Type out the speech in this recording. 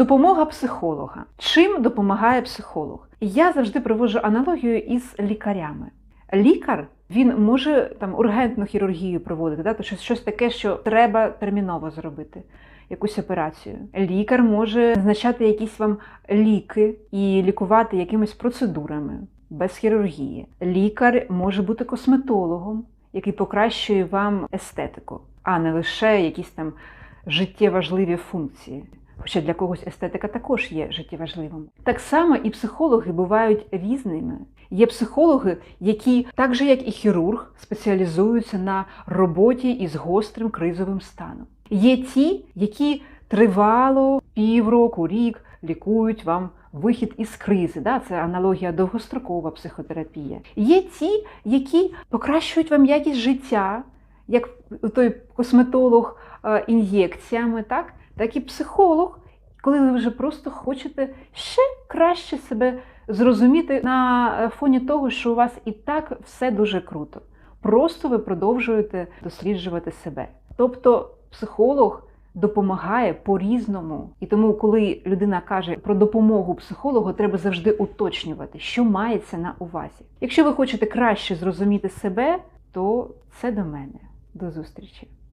Допомога психолога. Чим допомагає психолог? Я завжди проводжу аналогію із лікарями. Лікар він може там ургентну хірургію проводити, да? то щось, щось таке, що треба терміново зробити. Якусь операцію. Лікар може назначати якісь вам ліки і лікувати якимись процедурами без хірургії. Лікар може бути косметологом, який покращує вам естетику, а не лише якісь там життєважливі функції. Хоча для когось естетика також є життєважливим. Так само і психологи бувають різними. Є психологи, які, так же як і хірург, спеціалізуються на роботі із гострим кризовим станом. Є ті, які тривало півроку, рік лікують вам вихід із кризи. Да? Це аналогія довгострокова психотерапія. Є ті, які покращують вам якість життя, як той косметолог е, ін'єкціями, так? Так і психолог, коли ви вже просто хочете ще краще себе зрозуміти на е, фоні того, що у вас і так все дуже круто. Просто ви продовжуєте досліджувати себе. Тобто психолог допомагає по-різному. І тому, коли людина каже про допомогу психологу, треба завжди уточнювати, що мається на увазі. Якщо ви хочете краще зрозуміти себе, то це до мене. До зустрічі!